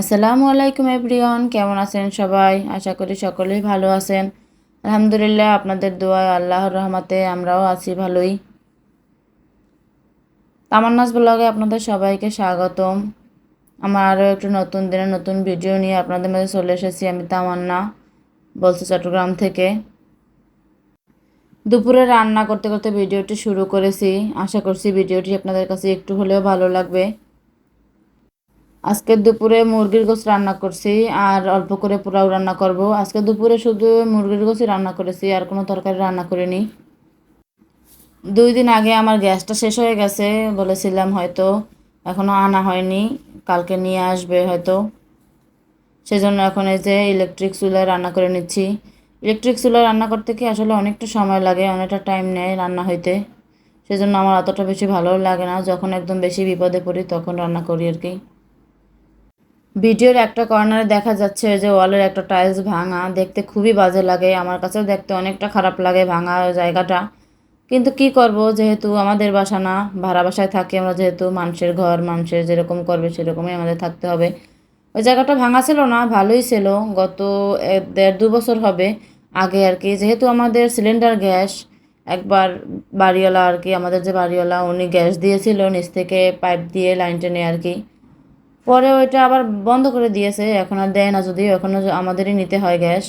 আসসালামু আলাইকুম এভরিওয়ান, কেমন আছেন সবাই? আশা করি সকলেই ভালো আছেন। আলহামদুলিল্লাহ, আপনাদের দোয়ায় আল্লাহর রহমাতে আমরাও আছি ভালোই। তামান্নাস ব্লগে আপনাদের সবাইকে স্বাগতম। আমার আরও একটু নতুন দিনে নতুন ভিডিও নিয়ে আপনাদের মাঝে চলে এসেছি আমি তামান্না, বলছি চট্টগ্রাম থেকে। দুপুরে রান্না করতে করতে ভিডিওটি শুরু করেছি। আশা করছি ভিডিওটি আপনাদের কাছে একটু হলেও ভালো লাগবে। আজকে দুপুরে মুরগির গোস রান্না করছি আর অল্প করে পোলাও রান্না করব। আজকে দুপুরে শুধু মুরগির গোসই রান্না করেছি, আর কোনো তরকারি রান্না করিনি। দুই দিন আগে আমার গ্যাসটা শেষ হয়ে গেছে বলেছিলাম হয়তো এখনও আনা হয়নি, কালকে নিয়ে আসবে হয়তো। সেজন্য এখন এই যে ইলেকট্রিক চুলায় রান্না করে নিচ্ছি। ইলেকট্রিক চুলায় রান্না করতে কি আসলে অনেকটা সময় লাগে, অনেকটা টাইম নেয় রান্না হইতে। সেজন্য আমার অতটা বেশি ভালোও লাগে না, যখন একদম বেশি বিপদে পড়ি তখন রান্না করি আর কি। ভিডিওর একটা কর্নারে দেখা যাচ্ছে যে ওয়ালের একটা টাইলস ভাঙা, দেখতে খুবই বাজে লাগে। আমার কাছেও দেখতে অনেকটা খারাপ লাগে ভাঙা জায়গাটা। কিন্তু কি করব, যেহেতু আমাদের বাসা না, ভাড়া বাসায় থাকি আমরা, যেহেতু মানুষের ঘর, মানুষের যেরকম করবে সেরকমই আমাদের থাকতে হবে। ওই জায়গাটা ভাঙা ছিল না, ভালোই ছিল। গত দেড় দু বছর হবে আগে আর কি। যেহেতু আমাদের সিলিন্ডার গ্যাস, একবার বাড়িওয়ালা আর কি, আমাদের যে বাড়িওয়ালা, উনি গ্যাস দিয়েছিল, নিচ থেকে পাইপ দিয়ে লাইন টেনে আর কি। পরে ওইটা আবার বন্ধ করে দিয়েছে, এখন আর দেয় না যদি এখনও আমাদেরই নিতে হয় গ্যাস।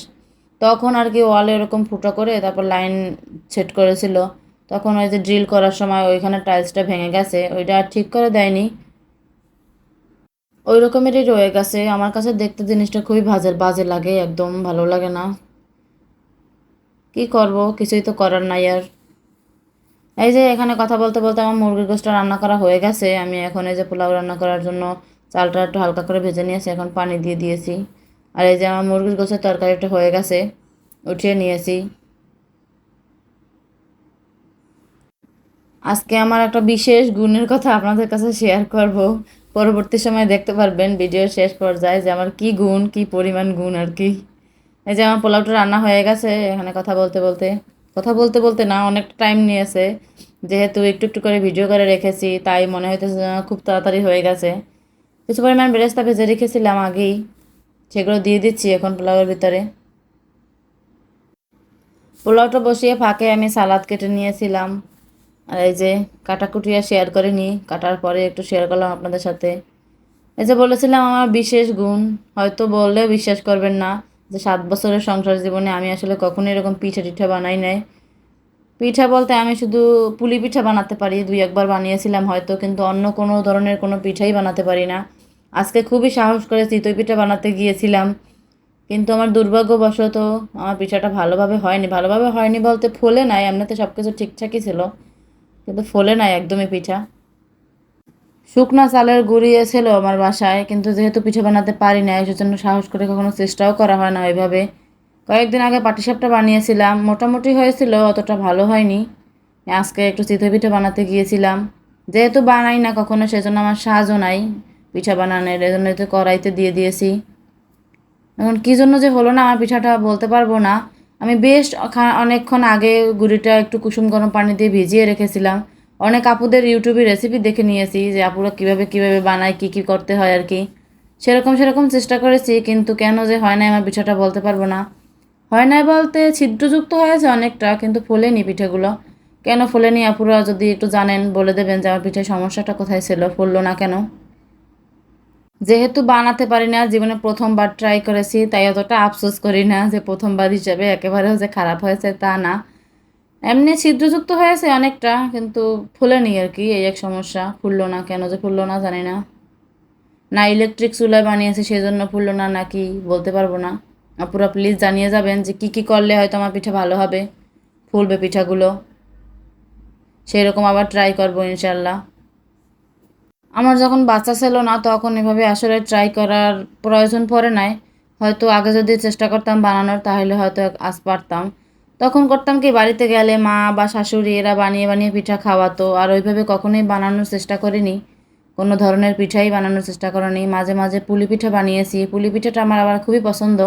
তখন আর কি ওয়ালে এরকম ফুটো করে তারপর লাইন সেট করেছিল। তখন ওই যে ড্রিল করার সময় ওইখানে টাইলসটা ভেঙে গেছে, ওইটা আর ঠিক করে দেয়নি। ওই রকমেরই রয়ে গেছে। আমার কাছে দেখতে জিনিসটা খুবই বাজে বাজে লাগে, একদম ভালো লাগে না। কি করব? কিছুই তো করার নাই আর। এই যে এখানে কথা বলতে বলতে আমার মুরগির গোষ্ঠটা রান্না করা হয়ে গেছে। আমি এখন এই যে পোলাও রান্না করার জন্য চালটা একটু হালকা করে ভেজে নিয়েছি, এখন পানি দিয়ে দিয়েছি। আর এই যে আমার মুরগির গোছের তরকারিটা হয়ে গেছে, উঠিয়ে নিয়েছি। আজকে আমার একটা বিশেষ গুণের কথা আপনাদের কাছে শেয়ার করব। পরবর্তী সময় দেখতে পারবেন ভিডিওর শেষ পর্যায়ে যে আমার কি গুণ, কি পরিমাণ গুণ আর কি। এই যে আমার পোলাওটা রান্না হয়ে গেছে, এখানে কথা বলতে বলতে, কথা বলতে বলতে না অনেকটা টাইম নিয়েছে। যেহেতু একটু একটু করে ভিডিও করে রেখেছি, তাই মনে হইতেছে খুব তাড়াতাড়ি হয়ে গেছে। কিছু পরিমাণ বেরেস্তা ভেজে রেখেছিলাম আগেই। সেগুলো দিয়ে দিচ্ছি এখন পোলাওয়ের ভিতরে। পোলাওটা বসিয়ে ফাঁকে আমি সালাদ কেটে নিয়েছিলাম। আর এই যে কাটাকুটিয়া শেয়ার করে নিই, কাটার পরে একটু শেয়ার করলাম আপনাদের সাথে। এই যে বলেছিলাম আমার বিশেষ গুণ, হয়তো বললে বিশ্বাস করবেন না যে সাত বছরের সংসার জীবনে আমি আসলে কখনো এরকম পিঠা টিঠা বানাই নাই। পিঠা বলতে আমি শুধু পুলি পিঠা বানাতে পারি, দুই একবার বানিয়েছিলাম হয়তো, কিন্তু অন্য কোনো ধরনের কোনো পিঠাই বানাতে পারি না। আজকে খুবই সাহস করে চিতই পিঠা বানাতে গিয়েছিলাম। কিন্তু আমার দুর্ভাগ্যবশত আমার পিঠাটা ভালোভাবে হয়নি। ভালোভাবে হয়নি বলতে ফোলে নাই, এমনিতে সব কিছু ঠিকঠাকই ছিল। কিন্তু ফোলে নাই একদমই পিঠা। শুকনা চালের গুঁড়ি ছিল আমার বাসায়, কিন্তু যেহেতু পিঠে বানাতে পারি না সেজন্য সাহস করে কখনো চেষ্টাও করা হয় না ওইভাবে। কয়েকদিন আগে পাটিসাপটা বানিয়েছিলাম। মোটামুটি হয়েছিল, অতটা ভালো হয়নি। আজকে একটু চিতই পিঠা বানাতে গিয়েছিলাম। যেহেতু বানাই না কখনো, সেজন্য আমার সাজও নাই। পিঠা বানানোর এজন্য তো কড়াইতে দিয়ে দিয়েছি। এখন কী জন্য যে হলো না আমার পিঠাটা বলতে পারব না। আমি বেশ অনেকক্ষণ আগে গুড়িটা একটু কুসুম গরম পানি দিয়ে ভিজিয়ে রেখেছিলাম। অনেক আপুদের ইউটিউবে রেসিপি দেখে নিয়েছি যে আপুরা কীভাবে কীভাবে বানায়, কী কী করতে হয় আর কি। সেরকম সেরকম চেষ্টা করেছি, কিন্তু কেন যে হয় না আমার পিঠাটা বলতে পারব না। হয় না বলতে ছিদ্রযুক্ত হয়েছে অনেকটা, কিন্তু ফোলেনি পিঠেগুলো। কেন ফোলেনি আপুরা যদি একটু জানেন, বলে দেবেন যে আমার পিঠের সমস্যাটা কোথায় ছিল, ফুললো না কেন? যেহেতু বানাতে পারি না, জীবনে প্রথমবার ট্রাই করেছি, তাই অতটা আফসোস করি না যে প্রথমবার হিসাবে একেবারেও যে খারাপ হয়েছে তা না। এমনি ছিদ্রযুক্ত হয়েছে অনেকটা, কিন্তু ফুলেনি আর কি, এই এক সমস্যা। ফুললো না কেন যে ফুললো না জানি না। না ইলেকট্রিক চুলায় বানিয়েছি সেই জন্য ফুললো না নাকি বলতে পারব না। আপুরা প্লিজ জানিয়ে যাবেন যে কী কী করলে হয়তো আমার পিঠা ভালো হবে। ফুলবে পিঠাগুলো। সেই রকম আবার ট্রাই করব ইনশাল্লাহ আমার যখন বাচ্চা ছিল না, তখন এভাবে আসলে ট্রাই করার প্রয়োজন পড়ে নাই। হয়তো আগে যদি চেষ্টা করতাম বানানোর, তাহলে হয়তো আজ পারতাম। তখন করতাম কি, বাড়িতে গেলে মা বা শাশুড়ি এরা বানিয়ে বানিয়ে পিঠা খাওয়াতো, আর ওইভাবে কখনোই বানানোর চেষ্টা করিনি। কোনো ধরনের পিঠাই বানানোর চেষ্টা করিনি। মাঝে মাঝে পুলি পিঠা বানিয়েছি। পুলি পিঠাটা আমার আবার খুবই পছন্দ।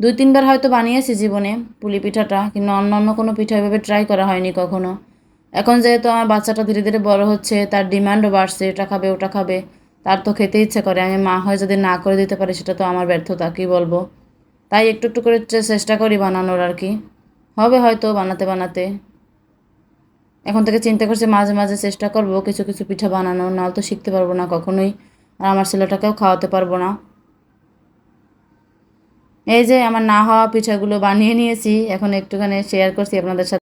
দুই তিনবার হয়তো বানিয়েছি জীবনে পুলি পিঠাটা, কিন্তু অন্য অন্য কোনো পিঠা এভাবে ট্রাই করা হয়নি কখনো। এখন যেহেতু আমার বাচ্চাটা ধীরে ধীরে বড় হচ্ছে, তার ডিমান্ডও বাড়ছে এটা খাবে, ওটা খাবে, তার তো খেতে ইচ্ছে করে। আমি মা হয়ে যদি না করে দিতে পারি, সেটা তো আমার ব্যর্থতা, কী বলব? তাই একটু একটু করে চেষ্টা করি বানানোর আর কি। হবে হয়তো বানাতে বানাতে। এখন থেকে চিন্তা করছি মাঝে মাঝে চেষ্টা করব কিছু কিছু পিঠা বানানো নাহলে তো শিখতে পারব না কখনোই, আর আমার ছেলেটাকেও খাওয়াতে পারব না। এই যে আমার না হওয়া পিঠাগুলো বানিয়ে নিয়েছি, এখন একটুখানি শেয়ার করছি আপনাদের সাথে।